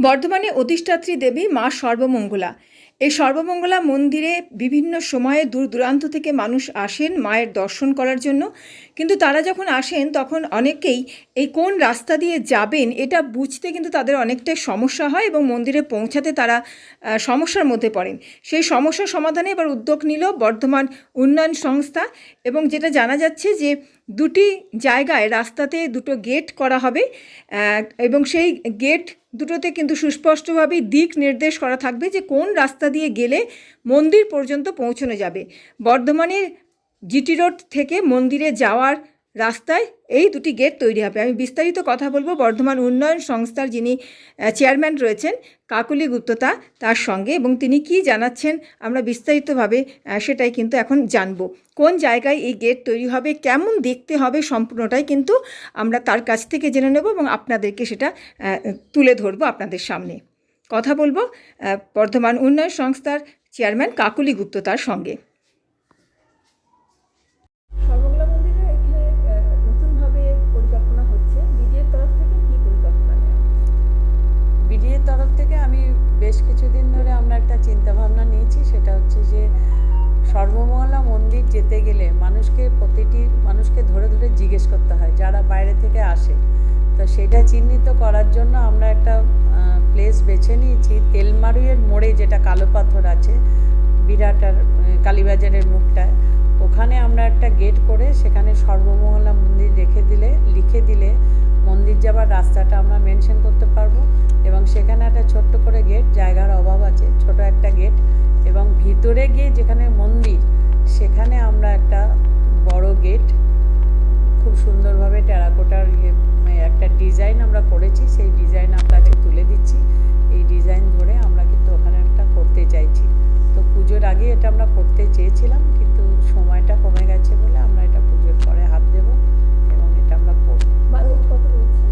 বর্ধমানে অধিষ্ঠাত্রী দেবী মা সর্বমঙ্গলা। এই সর্বমঙ্গলা মন্দিরে বিভিন্ন সময়ে দূর দূরান্ত থেকে মানুষ আসেন মায়ের দর্শন করার জন্য। কিন্তু তারা যখন আসেন, তখন অনেকেই এই কোন রাস্তা দিয়ে যাবেন, এটা বুঝতে কিন্তু তাদের অনেকটাই সমস্যা হয় এবং মন্দিরে পৌঁছাতে তারা সমস্যার মধ্যে পড়েন। সেই সমস্যার সমাধানে এবার উদ্যোগ নিল বর্ধমান উন্নয়ন সংস্থা এবং যেটা জানা যাচ্ছে যে দুটি জায়গায় রাস্তাতে দুটো গেট করা হবে এবং সেই গেট দুটোতে কিন্তু সুস্পষ্টভাবে দিক নির্দেশ করা থাকবে যে কোন রাস্তা দিয়ে গেলে মন্দির পর্যন্ত পৌঁছানো যাবে। বর্ধমানের জিটি রোড থেকে মন্দিরে যাওয়ার রাস্তায় এই দুটি গেট তৈরি হবে। আমি বিস্তারিত কথা বলব। বর্ধমান উন্নয়ন সংস্থার যিনি চেয়ারম্যান রয়েছেন, কাকুলি গুপ্ততা তার সঙ্গে এবং তিনি কি জানাচ্ছেন আমরা বিস্তারিতভাবে সেটাই কিন্তু এখন জানব। কোন জায়গায় এই গেট তৈরি হবে, কেমন দেখতে হবে সম্পূর্ণটাই কিন্তু আমরা তার কাছ থেকে জেনে নেব এবং আপনাদেরকে সেটা তুলে ধরবো আপনাদের সামনে। কথা বলব বর্ধমান উন্নয়ন সংস্থার চেয়ারম্যান কাকুলি গুপ্ততার সঙ্গে। যেতে গেলে মানুষকে প্রতিটি, মানুষকে ধরে ধরে জিজ্ঞেস করতে হয়, যারা বাইরে থেকে আসে। তো সেটা চিহ্নিত করার জন্য আমরা একটা প্লেস বেছে নিয়েছি। তেলমারুয়ের মোড়ে যেটা কালো পাথর আছে বিরাট আর কালীবাজারের মুখটায়, ওখানে আমরা একটা গেট করে সেখানে সর্বমহলা মন্দির রেখে দিলে, লিখে দিলে মন্দির যাবার রাস্তাটা আমরা মেনশন করতে পারব এবং সেখানে একটা ছোট্ট করে গেট জায়গার অভাব আছে, ছোট একটা গেট এবং ভিতরে গিয়ে যেখানে মন্দির সেখানে আমরা একটা বড় গেট খুব সুন্দরভাবে টেরাকোটার ইয়ে মানে একটা ডিজাইন আমরা করেছি, সেই ডিজাইন আপনাদের তুলে দিচ্ছি। এই ডিজাইন ধরে আমরা কিন্তু ওখানে একটা করতে চাইছি। তো পুজোর আগে এটা আমরা করতে চেয়েছিলাম, কিন্তু সময়টা কমে গেছে বলে আমরা এটা পুজোর পরে হাত দেব এবং এটা আমরা করব বাজেট কত রয়েছে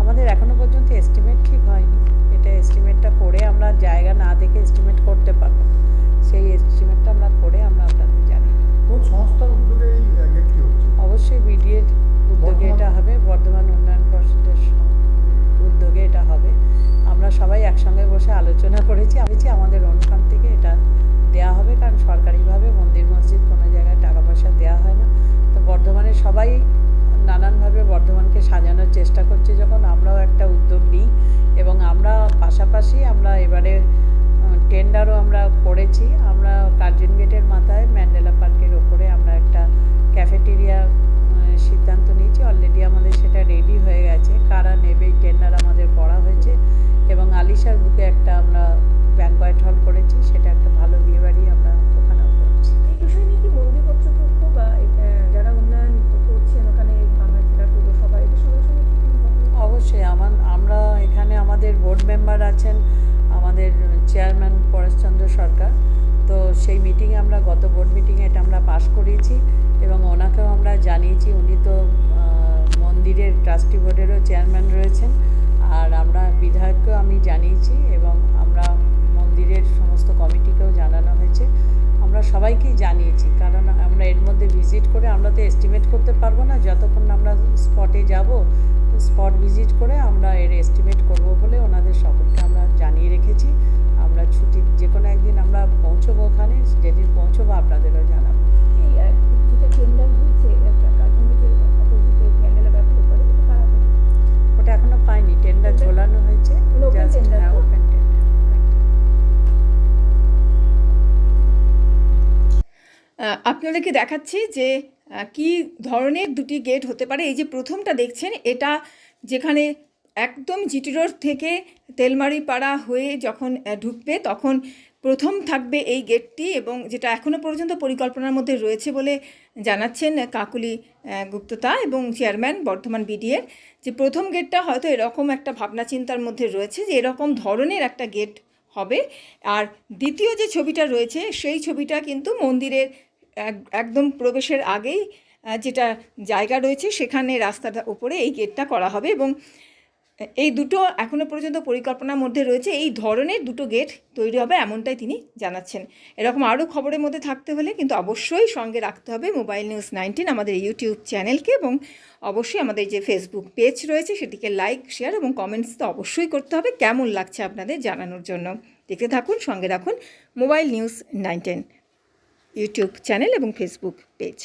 আমাদের এখনও পর্যন্ত এস্টিমেট ঠিক হয়নি এটা এস্টিমেটটা করে আমরা জায়গা না দেখে এস্টিমেট করতে পারব না। সেই এস্টিমেটটা আমরা করে আমরা আপনাদের জানিয়ে দেবো। কোন সংস্থার উদ্যোগে এই আহ, গেটটি হচ্ছে অবশ্যই বিডিএর উদ্যোগে বর্ধমান- এটা হবে বর্ধমান উন্নয়ন পর্ষদের স- উদ্যোগে এটা হবে আমরা সবাই একসঙ্গে বসে আলোচনা করেছি আমি চাই আমাদের অনুষ্ঠান থেকে এটা দেয়া হবে কারণ সরকারিভাবে মন্দির মসজিদ কোনো জায়গায় টাকা পয়সা দেওয়া হয় না তো বর্ধমানে সবাই নানানভাবে বর্ধমানকে সাজানোর চেষ্টা করছে যখন আমরাও একটা উদ্যোগ নিই এবং আমরা পাশাপাশি আমরা এবারে টেন্ডারও আমরা করেছি আমরা কার্জন গেটের মাথায় ম্যান্ডেলা পার্কের ওপরে আমরা একটা ক্যাফেটেরিয়া সিদ্ধান্ত নিয়েছি অলরেডি আমাদের সেটা রেডি হয়ে গেছে কারা নেবে টেন্ডার আমাদের করা হয়েছে এবং আলিশার বুকে একটা আমরা ব্যাঙ্কয়েট হল করেছি সেটা একটা ভালো বিয়েবাড়ি আমরা ওখানেও করছি এই বিষয় নিয়ে কি মন্দির কর্তৃপক্ষ বা এই, আহ, যারা উন্নয়ন করছেন ওখানে বাংলা জেলার পৌরসভা এদের সবার সঙ্গে কি কোনো কথা হয়েছে? অবশ্যই আমার আমরা এখানে আমাদের বোর্ড মেম্বার আছেন আমাদের চেয়ারম্যান পরেশচন্দ্র সরকার। তো সেই মিটিংয়ে আমরা, গত বোর্ড মিটিংয়ে এটা আমরা পাশ করিয়েছি এবং ওনাকেও আমরা জানিয়েছি। উনি তো মন্দিরের ট্রাস্টি বোর্ডেরও চেয়ারম্যান রয়েছেন। আর আমরা বিধায়ককেও আমি জানিয়েছি এবং আমরা মন্দিরের সমস্ত কমিটিকেও জানানো হয়েছে। আমরা সবাইকেই জানিয়েছি। কারণ আমরা এর মধ্যে ভিজিট করে আমরা তো এস্টিমেট করতে পারব না। যতক্ষণ আমরা স্পটে যাব স্পট ভিজিট করে আমরা এর এস্টিমেট করব বলে ওনাদের সকলকে আমরা জানিয়ে রেখেছি। আমরা ছুটি যে কোনো একদিন আমরা পৌঁছবো ওখানে যেদিন পৌঁছবো আপনাদেরও জানাব। ওটা এখনও পাইনি টেন্ডার ঝোলানো হয়েছে। হ্যাঁ? ওপেন আপনাদেরকে দেখাচ্ছি যে কি ধরনের দুটি গেট হতে পারে? এই যে প্রথমটা দেখছেন, এটা যেখানে একদম জিটি রোড থেকে তেলমারি পাড়া হয়ে যখন ঢুকবে, তখন প্রথম থাকবে এই গেটটি এবং যেটা এখনও পর্যন্ত পরিকল্পনার মধ্যে রয়েছে বলে জানাচ্ছেন কাকুলি গুপ্ততা এবং চেয়ারম্যান বর্ধমান বিডিএর যে প্রথম গেটটা হয়তো এরকম একটা ভাবনা চিন্তার মধ্যে রয়েছে যে এরকম ধরনের একটা গেট হবে। আর দ্বিতীয় যে ছবিটা রয়েছে, সেই ছবিটা কিন্তু মন্দিরের একদম প্রবেশের আগেই যেটা জায়গা রয়েছে সেখানে রাস্তাটা উপরে এই গেটটা করা হবে এবং এই দুটো এখনও পর্যন্ত পরিকল্পনার মধ্যে রয়েছে, এই ধরনের দুটো গেট তৈরি হবে এমনটাই তিনি জানাচ্ছেন। এরকম আরও খবরের মধ্যে থাকতে হলে কিন্তু অবশ্যই সঙ্গে রাখতে হবে মোবাইল নিউজ নাইনটিন, আমাদের ইউটিউব চ্যানেলকে এবং অবশ্যই আমাদের যে ফেসবুক পেজ রয়েছে সেটিকে লাইক, শেয়ার এবং কমেন্টস তো অবশ্যই করতে হবে। কেমন লাগছে আপনাদের জানানোর জন্য? দেখতে থাকুন, সঙ্গে রাখুন mobile news nineteen. YouTube channel এবং ফেসবুক পেজ।